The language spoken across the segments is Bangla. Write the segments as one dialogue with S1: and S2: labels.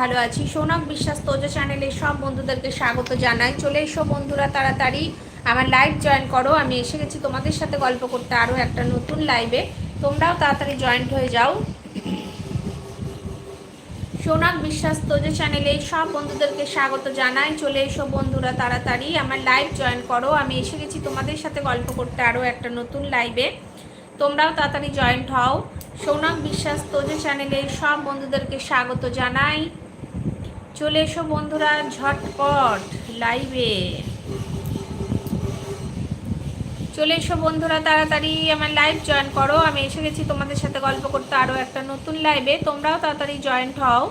S1: ভালো আছি। সোনাক বিশ্বাস তোজা চ্যানেলে সব বন্ধুদেরকে স্বাগত জানাই। চলে এসো বন্ধুরা তাড়াতাড়ি, আমার লাইভ জয়েন করো। আমি এসে গেছি তোমাদের সাথে গল্প করতে আরও একটা নতুন লাইভে তোমরাও তাড়াতাড়ি জয়েন্ট হয়ে যাও। সোনাক বিশ্বাস তোজা চ্যানেলে সব বন্ধুদেরকে স্বাগত জানাই। চলে এসো বন্ধুরা তাড়াতাড়ি, আমার লাইভ জয়েন করো। আমি এসে গেছি তোমাদের সাথে গল্প করতে আরও একটা নতুন লাইভে তোমরাও তাড়াতাড়ি জয়েন্ট হও। সৌনক বিশ্বাস তোজে চ্যানেলে সব বন্ধুদেরকে স্বাগত জানাই। চলে এসো বন্ধুরা ঝটপট লাইভে চলে এসো বন্ধুরা তাড়াতাড়ি আমার লাইভ জয়েন করো। আমি এসে গেছি তোমাদের সাথে গল্প করতে আরও একটা নতুন লাইভে তোমরাও তাড়াতাড়ি জয়েন্ট হও।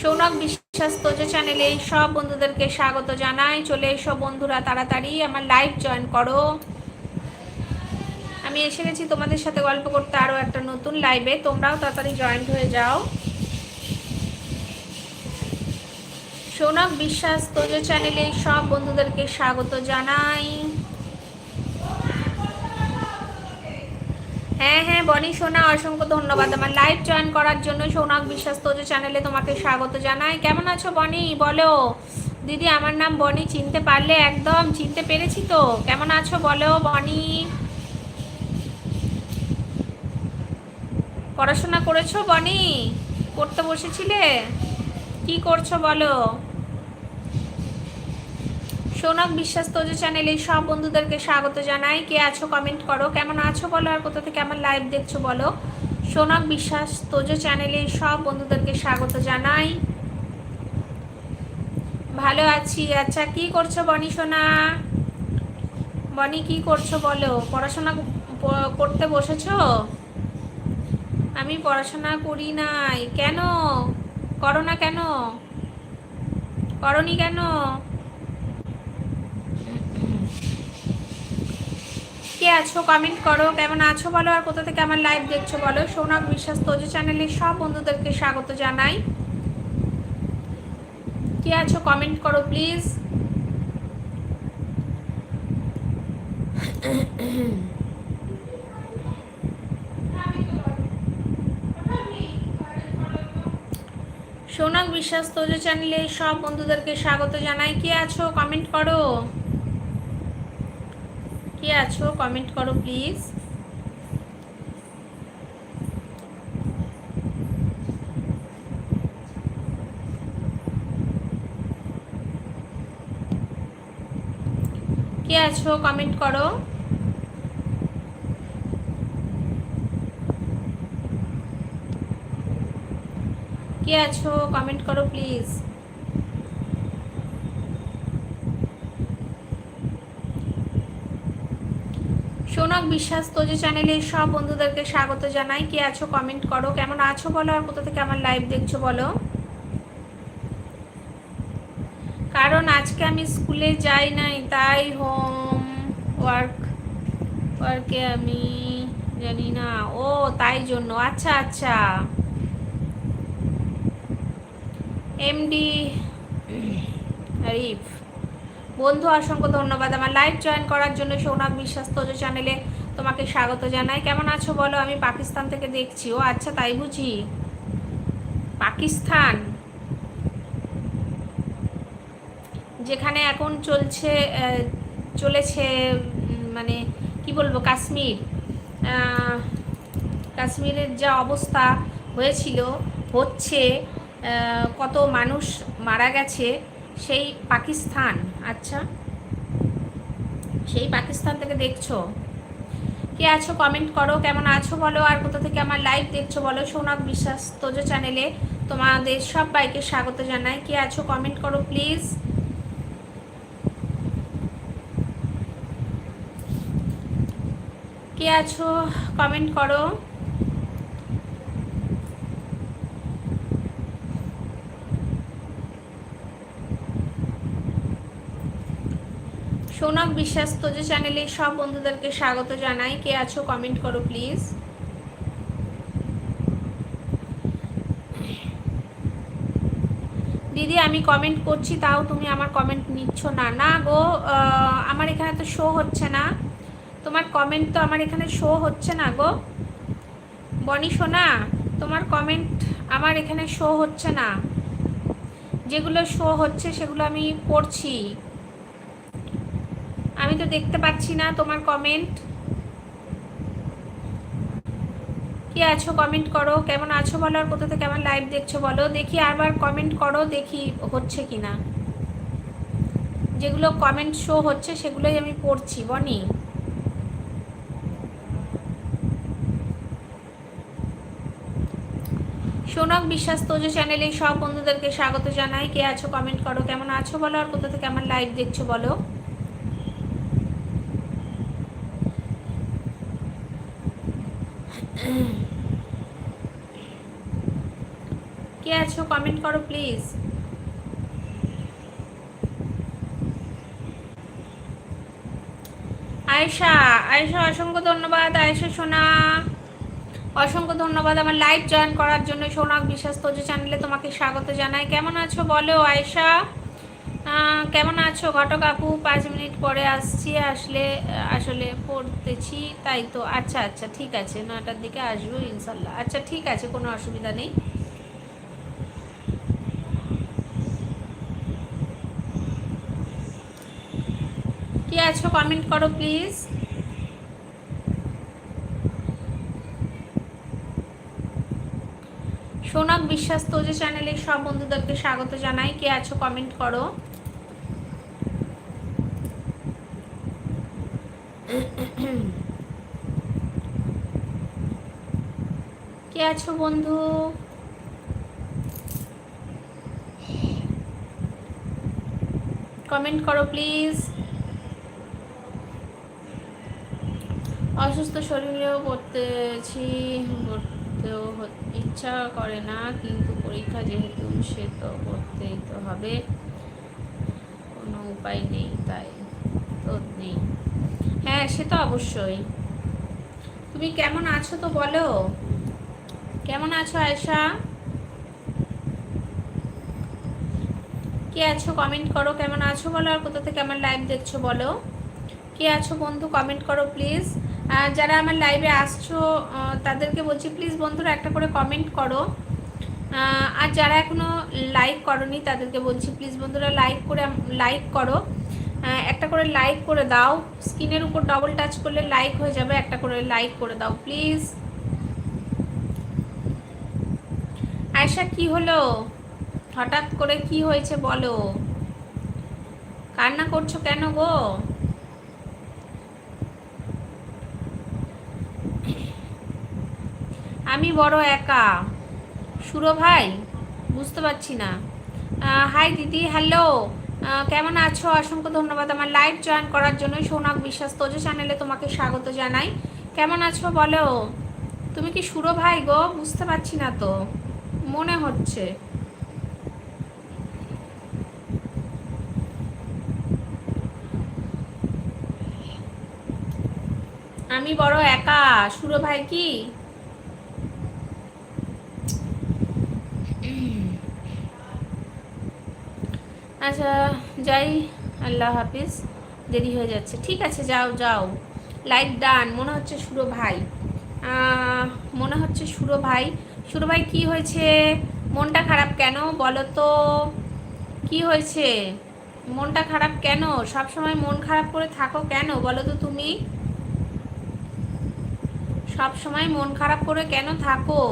S1: সৌনক বিশ্বাস তোজে চ্যানেলে সব বন্ধুদেরকে স্বাগত জানাই। চলে এসো বন্ধুরা তাড়াতাড়ি আমার লাইভ জয়েন করো। আমি এসে গেছি তোমাদের সাথে গল্প করতে আরও একটা নতুন লাইভে তোমরাও তাড়াতাড়ি জয়েন্ট হয়ে যাও। সৌনক বিশ্বাস তোজো চ্যানেলে সব বন্ধুদেরকে স্বাগত জানাই। হ্যাঁ হ্যাঁ বনি, সোনা, অসংখ্য ধন্যবাদ। আমার লাইভ জয়েন করার জন্য সৌনক বিশ্বাস তোজো চ্যানেলে তোমাকে স্বাগত জানাই। কেমন আছো বনি? বলো। দিদি, আমার নাম বনি, চিনতে পারলে একদম চিনতে পেরেছি তো। কেমন আছো বলো বনি? পড়াশোনা করেছ বনি? পড়তে বসেছিলে? কি করছ বলো? সোনক বিশ্বাস তোজো চ্যানেলে সব বন্ধুদেরকে স্বাগত জানাই। কে আছো কমেন্ট করো। কেমন আছো বলো? আর কোথা থেকে আমার লাইভ দেখছ বলো? সোনক বিশ্বাস তোজো চ্যানেলে সব বন্ধুদেরকে স্বাগত জানাই। ভালো আছি। আচ্ছা কি করছ বনি সোনা? বনি, কি করছ বলো? পড়াশোনা করতে বসেছো? আমি পড়াশোনা করি নাই। কেন? করো না কেন? করনি কেন? আছো? কমেন্ট করো। কেমন আছো বলো? আর কোথা থেকে আমার লাইভ দেখছ বলো? সৌনক বিশ্বাস তোজো চ্যানেলে সব বন্ধুদেরকে স্বাগত জানাই। কে আছো? কমেন্ট করো প্লিজ সোনাক বিশ্বাস তোজো চ্যানেলে সব বন্ধুদেরকে স্বাগত জানাই। কে আছো? কমেন্ট করো। কে আছো? কমেন্ট করো প্লিজ কে আছো? কমেন্ট করো। কে আছো? কমেন্ট করো প্লিজ সোনক বিশ্বাস তোজে চ্যানেলে সব বন্ধুদেরকে স্বাগত জানাই। কে আছো কমেন্ট করো। কেমন আছো বলো? আর কোথা থেকে আমার লাইভ দেখছ বলো? কারণ আজকে আমি স্কুলে যাই নাই, তাই হোম ওয়ার্ক ওয়ার্কে আমি জানি না। ও, তাই জন্য। আচ্ছা আচ্ছা। এমডি আরিফ। বন্ধু, অসংখ্য ধন্যবাদ। আমার লাইভ জয়েন করার জন্য সৌনাক বিশ্বাস তোজো চ্যানেলে তোমাকে স্বাগত জানাই। কেমন আছো বলো? আমি পাকিস্তান থেকে দেখছি। ও আচ্ছা তাই বুঝি? পাকিস্তান? যেখানে এখন চলছে চলেছে মানে কি বলব, কাশ্মীর। কাশ্মীরের যা অবস্থা হয়েছিল, হচ্ছে কত মানুষ মারা গেছে। সেই পাকিস্তান আচ্ছা। সেই পাকিস্তান থেকে দেখছ? কে আছো? কমেন্ট করো। কেমন আছো বলো? আর কোথা থেকে আমার লাইভ দেখছ বলো? সোনাক বিশ্বাস তোজ চ্যানেলে তোমাদের সবাইকে স্বাগত জানাই। কে আছো? কমেন্ট করো প্লিজ কে আছো? কমেন্ট করো। সৌনক বিশ্বাস তোজো চ্যানেলে সব বন্ধুদেরকে স্বাগত জানাই। কে আছো কমেন্ট করো প্লিজ দিদি, আমি কমেন্ট করছি, তাও তুমি আমার কমেন্ট নিচ্ছ না। না গো আমার এখানে তো শো হচ্ছে না। তোমার কমেন্ট তো আমার এখানে শো হচ্ছে না গো। বনি সোনা, তোমার কমেন্ট আমার এখানে শো হচ্ছে না। যেগুলো শো হচ্ছে, সেগুলো আমি পড়ছি আমি তো দেখতে পাচ্ছি না তোমার কমেন্ট কি আছো? কমেন্ট করো। কেমন আছো বলো? আর কোথা থেকে লাইভ দেখছ বলো? দেখি আরবার কমেন্ট করো, দেখি হচ্ছে কি না যেগুলো কমেন্ট শো হচ্ছে, সেগুলোই আমি পড়ছি, বনি। সোনক বিশ্বাস তোজো চ্যানেলে সব বন্ধুদেরকে স্বাগত জানাই। কে আছো? কমেন্ট করো। কেমন আছো বলো? আর কোথা থেকে লাইভ দেখছ বলো? কে আছো? কমেন্ট করো প্লিজ আয়েশা আয়েশা, অসংখ্য ধন্যবাদ। আয়েশা, সোনা, অসংখ্য ধন্যবাদ আমার লাইভ জয়েন করার জন্য। সোনাক বিশ্বাস, তোজো চ্যানেলে তোমাকে স্বাগত জানাই। কেমন আছো? বলো, আয়েশা। কেমন আছো? ঘটক আপু, পাঁচ মিনিট পরে আসছি। আসলে আসলে পড়তেছি, তাই তো। আচ্ছা আচ্ছা ঠিক আছে। নয়টার দিকে আসব, ইনশাল্লাহ। আচ্ছা ঠিক আছে, কোনো অসুবিধা নেই। কি আছো? কমেন্ট করো প্লিজ সোনাক বিশ্বাস তোজে চ্যানেলে সব বন্ধুদেরকে স্বাগত জানাই। কে আছো? কমেন্ট করো। কে আছো বন্ধু? কমেন্ট করো, প্লিজ। অসুস্থ শরীরেও পড়তেছি, পড়তেও ইচ্ছা করে না, কিন্তু পরীক্ষা যেহেতু, সে তো করতেই তো হবে। কোনো উপায় নেই, তাই তো নেই। হ্যাঁ সে তো অবশ্যই। তুমি কেমন আছো তো বলো? কেমন আছো আয়সা কে আছো? কমেন্ট করো। কেমন আছো বলো? আর কোথা থেকে আমার লাইভ দেখছ বলো? কে আছো বন্ধু? কমেন্ট করো প্লিজ যারা আমার লাইভে আসছো তাদেরকে বলছি প্লিজ বন্ধুরা, একটা করে কমেন্ট করো। আর যারা এখনও লাইক করনি, তাদেরকে বলছি প্লিজ বন্ধুরা লাইক করে লাইক করো। একটা করে লাইক করে দাও। স্ক্রিনের উপর ডবল টাচ করলে লাইক হয়ে যাবে, একটা করে লাইক করে দাও প্লিজ আয়সা কি হলো? হঠাৎ করে কি হয়েছে বলো? কান্না করছ কেন গো? আমি বড় একা। সুরো ভাই, বুঝতে পারছি না। হাই দিদি হ্যালো কেমন আছো? অসংখ্য ধন্যবাদ আমার লাইভ জয়েন করার জন্য সৌনক বিশ্বাস তোজো চ্যানেলে তোমাকে স্বাগত জানাই। কেমন আছো বলো? তুমি কি সুরো ভাই গো? বুঝতে পারছি না তো। মনে হচ্ছে। আমি বড় একা। সুরো ভাই কি? আচ্ছা যাই আল্লাহ হাফিজ। দেরি হয়ে যাচ্ছে। ঠিক আছে, যাও যাও। লাইট ডান মনে হচ্ছে সুরো ভাই। মনে হচ্ছে সুরো ভাই। সুরো ভাই, কী হয়েছে? মনটা খারাপ কেন বলো তো? কি হয়েছে? মনটা খারাপ কেন? সব সময় মন খারাপ করে থাকো কেন বলো তো তুমি? সব সময় মন খারাপ করে কেন থাকো?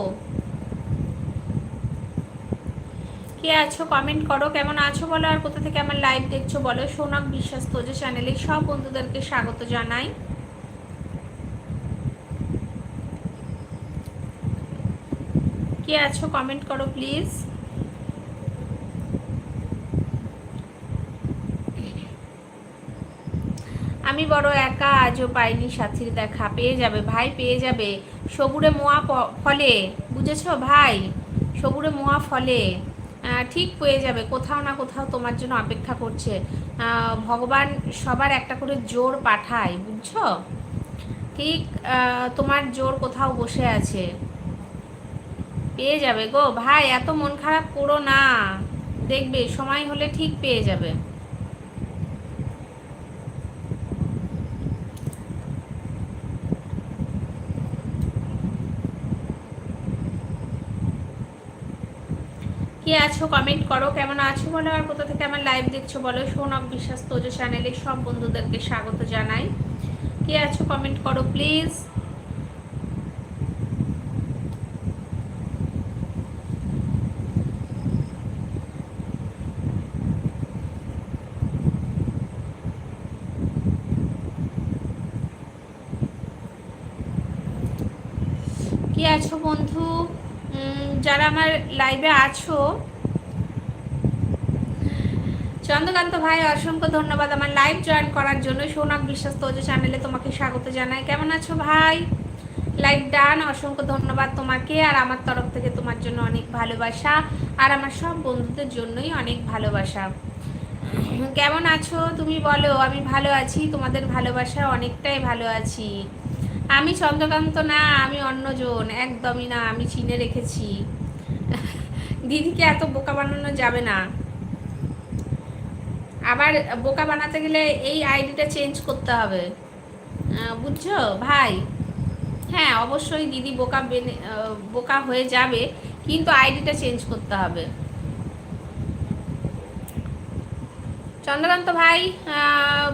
S1: কে আছো কমেন্ট করো, কেমন আছো বলো, আর কোথা থেকে আমার লাইভ দেখছ বলো সোনাক বিশ্বাস তোজে চ্যানেলে সব বন্ধুদেরকে স্বাগত জানাই। কে আছো কমেন্ট করো প্লিজ আমি বড় একা, আজও পাইনি সাথীর দেখা। পেয়ে যাবে, ভাই, পেয়ে যাবে। সবুরে মোয়া ফলে, বুঝেছ ভাই? সবুরে মোয়া ফলে। ঠিক পেয়ে যাবে। কোথাও না কোথাও তোমার জন্য অপেক্ষা করছে। ভগবান সবার একটা করে জোর পাঠায়, বুঝছ? ঠিক তোমার জোর কোথাও বসে আছে। পেয়ে যাবে গো। ভাই, এত মন খারাপ করো না। দেখবে, সময় হলে ঠিক পেয়ে যাবে। কে আছো কমেন্ট করো, কেমন আছো বলো, আর কোথা থেকে আমার লাইভ দেখছ বলো, সৌনক বিশ্বাস তোজো চ্যানেলে সব বন্ধুদেরকে স্বাগত জানাই। কে আছো কমেন্ট করো প্লিজ কে আছো বন্ধু যারা আমার লাইভে আছো। চন্দ্রকান্ত ভাই, অসংখ্য ধন্যবাদ আমার লাইভ জয়েন করার জন্য। সৌনক বিশ্বাস তোজো চ্যানেলে তোমাকে স্বাগত জানাই। কেমন আছো ভাই? লাইভ ডান অসংখ্য ধন্যবাদ তোমাকে। আর আমার তরফ থেকে তোমার জন্য অনেক ভালোবাসা। আর আমার সব বন্ধুদের জন্যই অনেক ভালোবাসা। কেমন আছো তুমি বলো? আমি ভালো আছি, তোমাদের ভালোবাসা অনেকটাই ভালো আছি। আমি চন্দ্রকান্ত না, আমি অন্যজন। একদমই না, আমি চিনে রেখেছি। দিদিকে এত বোকা বানানো যাবে না। আবার বোকা বানাতে গেলে এই আইডিটা চেঞ্জ করতে হবে। বুঝছ? ভাই হ্যাঁ অবশ্যই দিদি বোকা বোকা হয়ে যাবে, কিন্তু আইডিটা চেঞ্জ করতে হবে। চন্দ্রকান্ত ভাই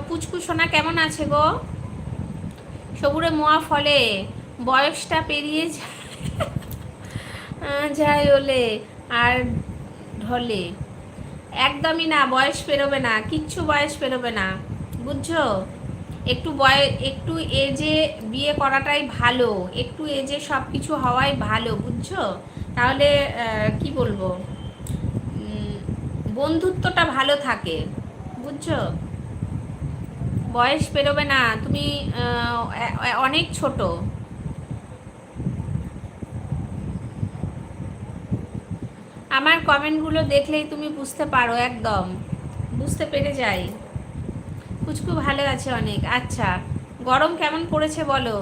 S1: পুচকু সোনা কেমন আছে গো? সবুরে মোয়া ফলে বয়সটা পেরিয়ে যায়। ওলে আর ঢলে। একদমই না, বয়স পেরোবে না, কিচ্ছু বয়স পেরোবে না, বুঝছ? একটু বয়স একটু এজে বিয়ে করাটাই ভালো, একটু এজে সব কিছু হওয়াই ভালো, বুঝছ? তাহলে কি বলব? বন্ধুত্বটা ভালো থাকে, বুঝছ? বয়স পেরোবে না, তুমি অনেক ছোট। আমার কমেন্টগুলো দেখলেই তুমি বুঝতে পারো একদম। বুঝতে পেরে যাই। কুচকু ভালো আছে অনেক। আচ্ছা গরম কেমন পড়েছে বলো?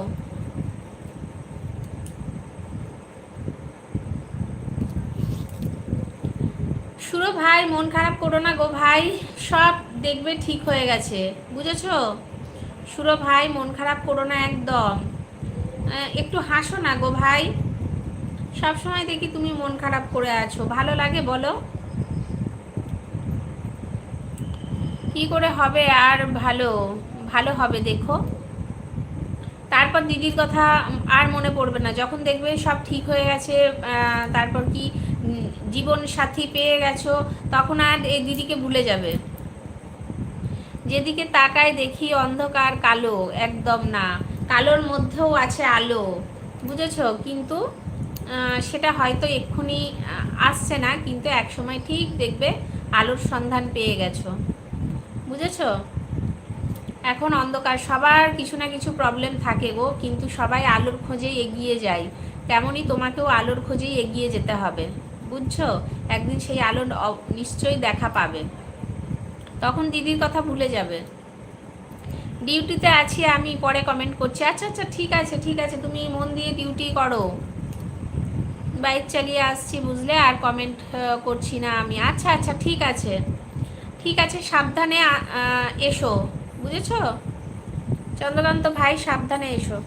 S1: সুরো ভাই, মন খারাপ করো না গো ভাই। সব দেখবে ঠিক হয়ে গেছে। বুঝেছ? সুরো ভাই, মন খারাপ করো না একদম। একটু হাসো না গো ভাই। সব সময় দেখি তুমি মন খারাপ করে আছো। ভালো লাগে বলো। কি করে হবে আর ভালো? ভালো হবে দেখো। তারপর দিদির কথা আর মনে পড়বে না। যখন দেখবে সব ঠিক হয়ে গেছে তারপর কি জীবন সাথী পেয়ে গেছো, তখন আর এই দিদিকে ভুলে যাবে। যেদিকে তাকায় দেখি অন্ধকার কালো, একদম না। কালোর মধ্যেও আছে আলো। বুঝেছ? কিন্তু সেটা হয়তো এক্ষুনি আসছে না, কিন্তু একসময় ঠিক দেখবে আলোর সন্ধান পেয়ে গেছো। বুঝেছ? এখন অন্ধকার, সবার কিছু না কিছু প্রবলেম থাকে গো, কিন্তু সবাই আলোর খোঁজেই এগিয়ে যায়। তেমনই তোমাকেও আলোর খোঁজেই এগিয়ে যেতে হবে। বুঝছ? একদিন সেই আলো নিশ্চয়ই দেখা পাবে। তখন দিদির কথা ভুলে যাবে। ডিউটিতে আছি আমি, পরে কমেন্ট করছি। আচ্ছা আচ্ছা ঠিক আছে ঠিক আছে, তুমি মন দিয়ে ডিউটি করো। বাইক চালিয়ে আসছি বুঝলে, আর কমেন্ট করছি না আমি। আচ্ছা আচ্ছা ঠিক আছে। ঠিক আছে, সাবধানে এসো, বুঝেছ? চন্দ্রকান্ত ভাই, সাবধানে এসো।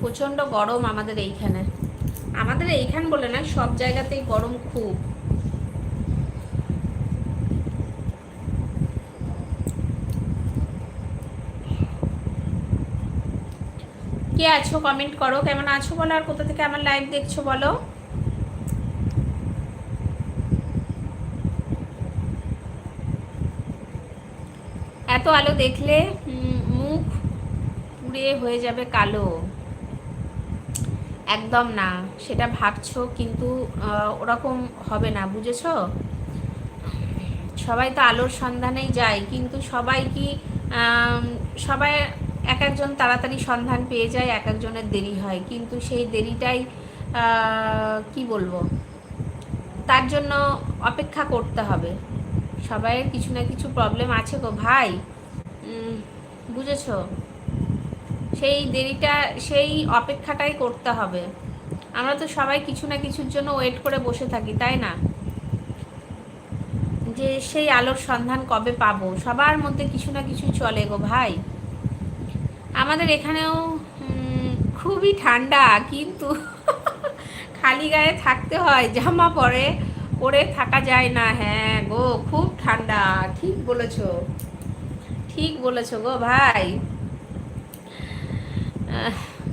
S1: প্রচণ্ড গরম আমাদের এইখানে। আমাদের এইখান বলে না সব জায়গাতেই গরম খুব। কে আছো কমেন্ট করো। কেমন আছো বলো আর কোথা থেকে আমার লাইভ দেখছ বলো? এত আলো দেখলে মুখ পুড়ে হয়ে যাবে কালো। একদম না, সেটা ভাবছ কিন্তু ওরকম হবে না, বুঝেছ? সবাই তো আলোর সন্ধানেই যায়, কিন্তু সবাই কি সবাই এক একজন তাড়াতাড়ি সন্ধান পেয়ে যায়, এক একজনের দেরি হয়। কিন্তু সেই দেরিটাই কি বলব? তার জন্য অপেক্ষা করতে হবে। সবাইয়ের কিছু না কিছু প্রবলেম আছে গো ভাই। বুঝেছ? সেই দেরিটা, সেই অপেক্ষাটাই করতে হবে। আমরা তো সবাই কিছু না কিছুর জন্য ওয়েট করে বসে থাকি, তাই না? যে সেই আলোর সন্ধান কবে পাবো? সবার মধ্যে কিছু না কিছু চলে গো ভাই। আমাদের এখানেও খুবই ঠান্ডা, কিন্তু খালি গায়ে থাকতে হয়, জামা পরে পরে থাকা যায় না। হ্যাঁ গো, খুব ঠান্ডা, ঠিক বলেছ। ঠিক বলেছ গো ভাই।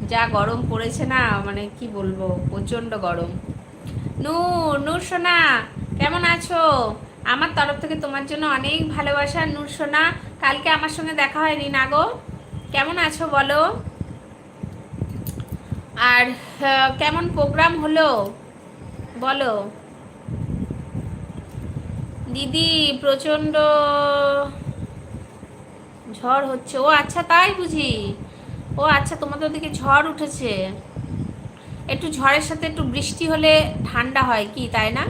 S1: যা গরম পড়েছে না মানে কি বলব, প্রচণ্ড গরম। নূর নূর সোনা, কেমন আছো? আমার তরফ থেকে তোমার জন্য অনেক ভালোবাসা, নূর সোনা। কালকে আমার সঙ্গে দেখা হয়নি না গো? কেমন আছো বলো? আর কেমন প্রোগ্রাম হলো? বলো। দিদি প্রচণ্ড ঝড় হচ্ছে। ও আচ্ছা তাই বুঝি। ও আচ্ছা তোমাদের ওদিকে ঝড় উঠেছে। একটু ঝড়ের সাথে একটু বৃষ্টি হলে ঠান্ডা হয় কি, তাই না?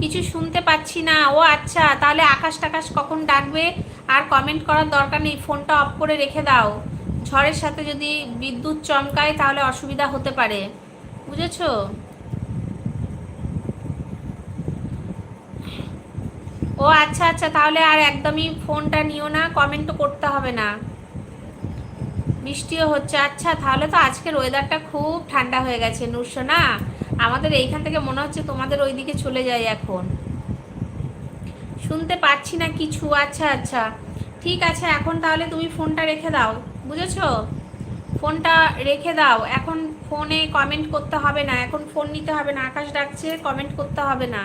S1: কিছু শুনতে পাচ্ছি না। ও আচ্ছা তাহলে আকাশ টাকাশ কখন ডাকবে? আর কমেন্ট করার দরকার নেই ফোনটা অফ করে রেখে দাও। ঝড়ের সাথে যদি বিদ্যুৎ চমকায় তাহলে অসুবিধা হতে পারে। বুঝেছ? ও আচ্ছা আচ্ছা তাহলে আর একদমই ফোনটা নিও না কমেন্টও করতে হবে না। বৃষ্টিও হচ্ছে আচ্ছা তাহলে তো আজকের ওয়েদারটা খুব ঠান্ডা হয়ে গেছে নুরশো না আমাদের এইখান থেকে মনে হচ্ছে তোমাদের ওইদিকে চলে যাই এখন। শুনতে পাচ্ছি না কিছু। আচ্ছা আচ্ছা। ঠিক আছে, এখন তাহলে তুমি ফোনটা রেখে দাও। বুঝেছ? ফোনটা রেখে দাও। এখন ফোনে কমেন্ট করতে হবে না। এখন ফোন নিতে হবে না। আকাশ ডাকছে কমেন্ট করতে হবে না।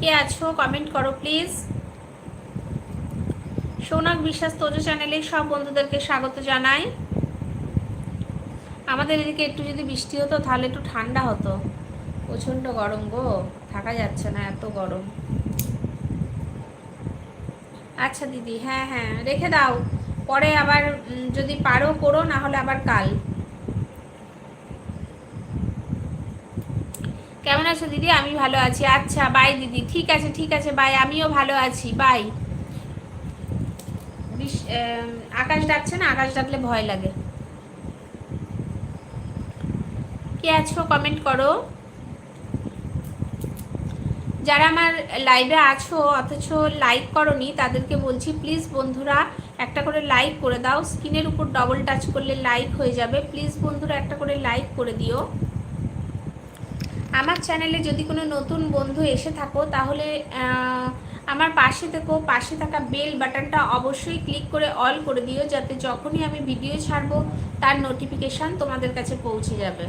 S1: কে আছো? কমেন্ট করো প্লিজ সৌনক বিশ্বাস তোজো চ্যানেলে সব বন্ধুদেরকে স্বাগত জানাই। আমাদের এদিকে একটু যদি বৃষ্টি হতো, তাহলে একটু ঠান্ডা হতো। প্রচণ্ড গরম গো, থাকা যাচ্ছে না এত গরম। আচ্ছা দিদি হ্যাঁ হ্যাঁ রেখে দাও। পরে আবার যদি পারো করো, না হলে আবার কাল। কেমন আছো দিদি? আমি ভালো আছি। আচ্ছা বাই দিদি। ঠিক আছে ঠিক আছে বাই আমিও ভালো আছি। বাই আকাশ ডাকছে না? আকাশ ডাকলে ভয় লাগে। কে আছো কমেন্ট করো। যারা আমার লাইভে আছো, অথচ লাইক করনি, তাদেরকে বলছি প্লিজ বন্ধুরা, একটা করে লাইক করে দাও। স্ক্রিনের উপর ডবল টাচ করলে লাইক হয়ে যাবে। প্লিজ বন্ধুরা, একটা করে লাইক করে দিও। আমার চ্যানেলে যদি কোনো নতুন বন্ধু এসে থাকো, তাহলে আমার পাশে থেকো। পাশে থাকা বেল বাটনটা অবশ্যই ক্লিক করে অল করে দিও, যাতে যখনই আমি ভিডিও ছাড়বো, তার নোটিফিকেশান তোমাদের কাছে পৌঁছে যাবে।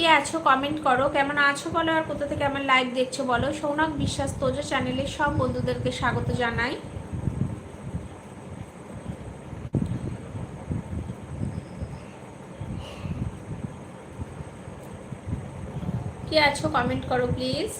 S1: কে আছো কমেন্ট করো। কেমন আছো বলো আর কোথা থেকে আমার লাইভ দেখছ বলো। সৌনক বিশ্বাস তোজো চ্যানেলে সব বন্ধুদেরকে স্বাগত জানাই। কে আছো কমেন্ট করো প্লিজ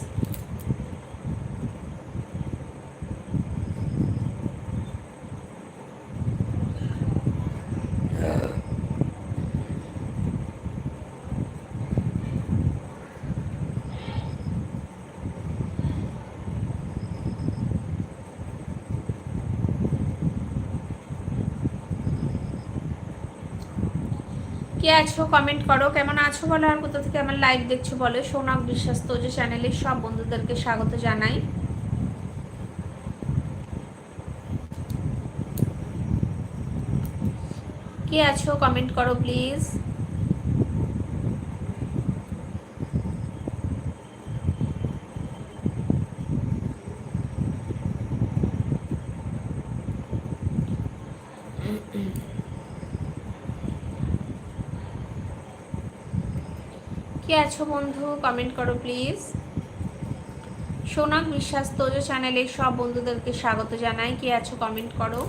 S1: কে আছো? কমেন্ট করো। কেমন আছো বলো? আর কোথা থেকে আমার লাইভ দেখছ বলো? সোনাক বিশ্বাস যে চ্যানেলের সব বন্ধুদেরকে স্বাগত জানাই। কে আছো? কমেন্ট করো প্লিজ কে আছো বন্ধু? কমেন্ট করো প্লিজ সোনাক বিশ্বাস তোজো চ্যানেলে সব বন্ধুদেরকে স্বাগত জানাই। কে আছো? কমেন্ট করো।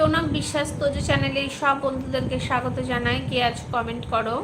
S1: সোনক বিশ্বাস তোজো চ্যানেলের সব বন্ধুদেরকে স্বাগত জানাই। কে আজ কমেন্ট করো?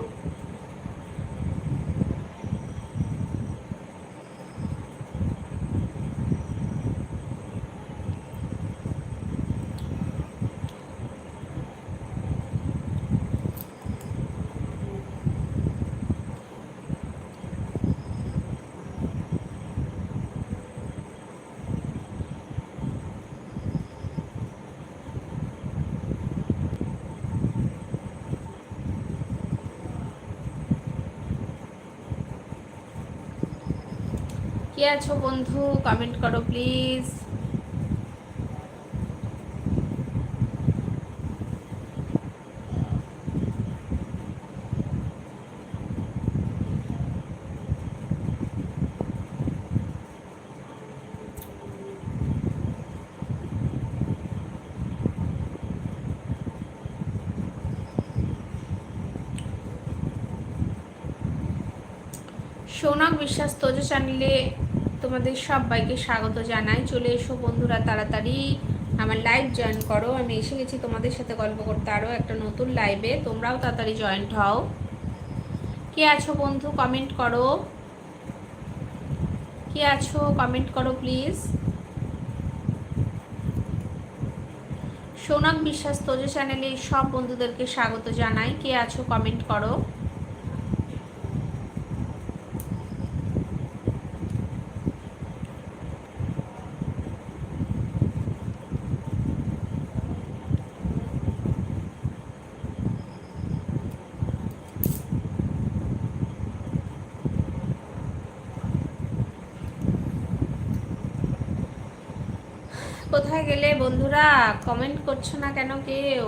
S1: কে আছো বন্ধু? কমেন্ট করো প্লিজ সৌনক বিশ্বাস তোজ চ্যানেলে তোমাদের সবাইকে স্বাগত জানাই। চলে এসো বন্ধুরা, তাড়াতাড়ি আমার লাইভ জয়েন করো। আমি এসে গেছি তোমাদের সাথে গল্প করতে আরও একটা নতুন লাইভে তোমরাও তাড়াতাড়ি জয়েন্ট হও। কে আছো বন্ধু? কমেন্ট করো। কে আছো? কমেন্ট করো প্লিজ সোনাক বিশ্বাস, তোজ চ্যানেলে সব বন্ধুদেরকে স্বাগত জানাই। কে আছো? কমেন্ট করো। গেলে বন্ধুরা কমেন্ট করছ না কেন কেউ?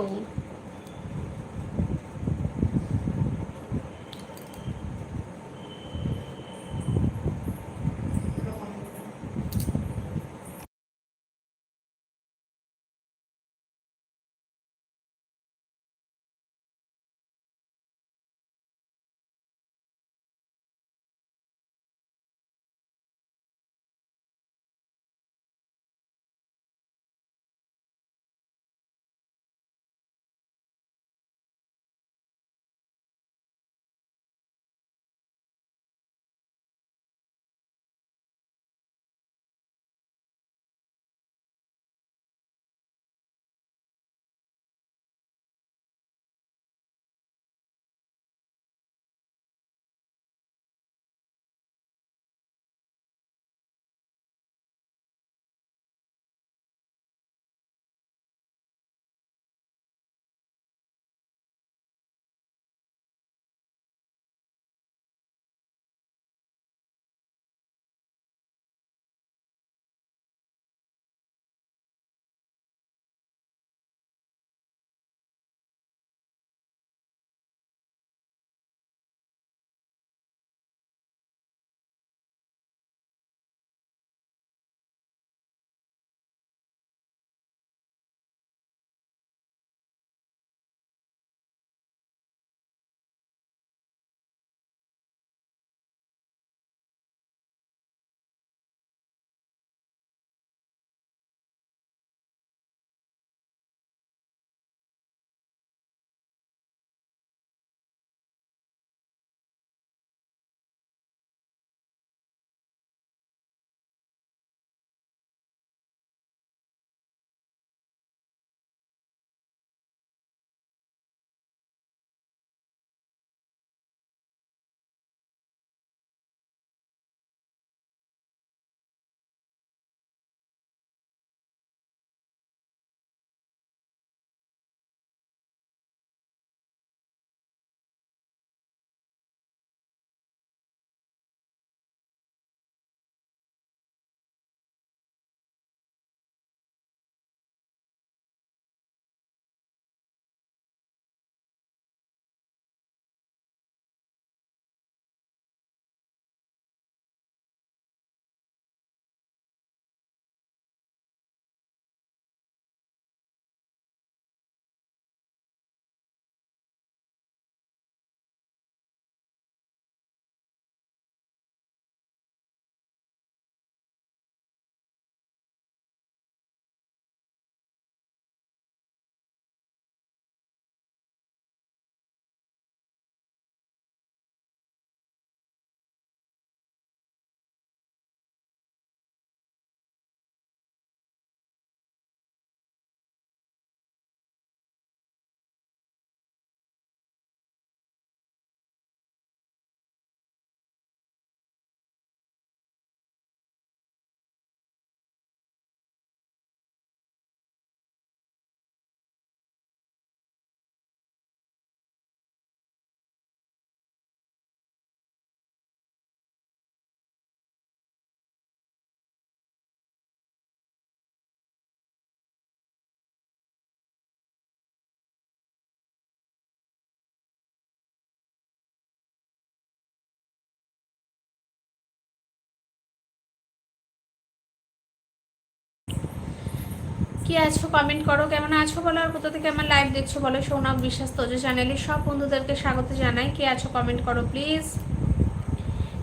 S1: কি আছো? কমেন্ট করো। কেমন আছো বলো? আর কোথা থেকে আমার লাইভ দেখছ বলো? সৌনক বিশ্বাস তোজো চ্যানেলে সব বন্ধুদেরকে স্বাগত জানাই। কি আছো? কমেন্ট করো প্লিজ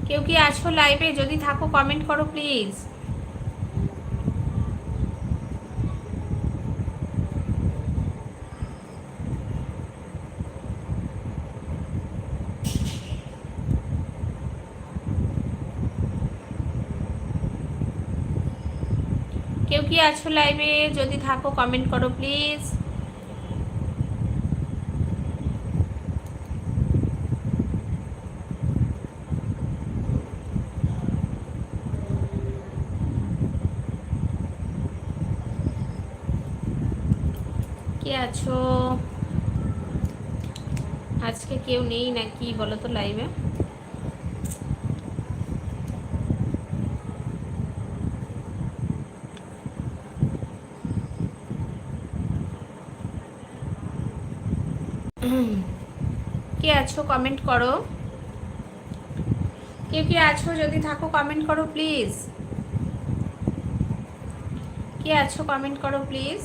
S1: কেউ কি আছো লাইভে যদি থাকো কমেন্ট করো প্লিজ কেউ কি আছো লাইভে যদি থাকো কমেন্ট করো প্লিজ কে আছো? আজকে কেউ নেই নাকি বলো তো লাইভে আছো কমেন্ট করো। কে কে আছো? যদি থাকো কমেন্ট করো প্লিজ কে আছো কমেন্ট করো প্লিজ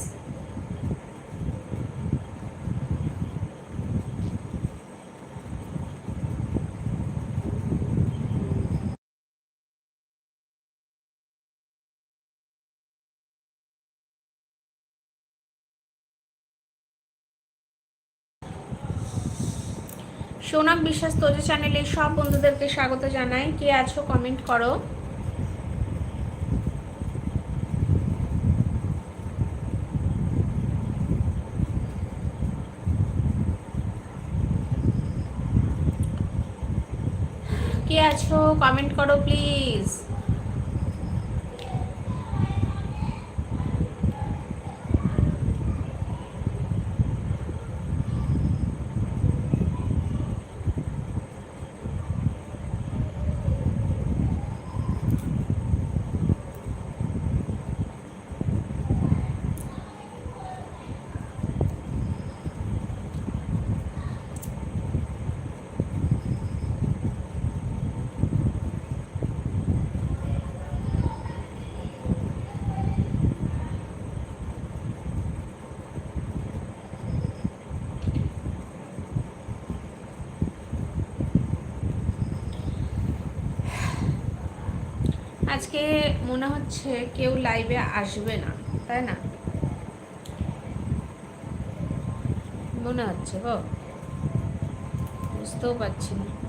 S1: সোনাক বিশ্বাস তোজো চ্যানেলে সব বন্ধুদেরকে স্বাগত জানাই। কে আছো কমেন্ট করো। কে আছো কমেন্ট করো, প্লিজ। আজকে মনে হচ্ছে কেউ লাইভে আসবে না, তাই না? মনে হচ্ছে গো। বুঝতেও পারছি না।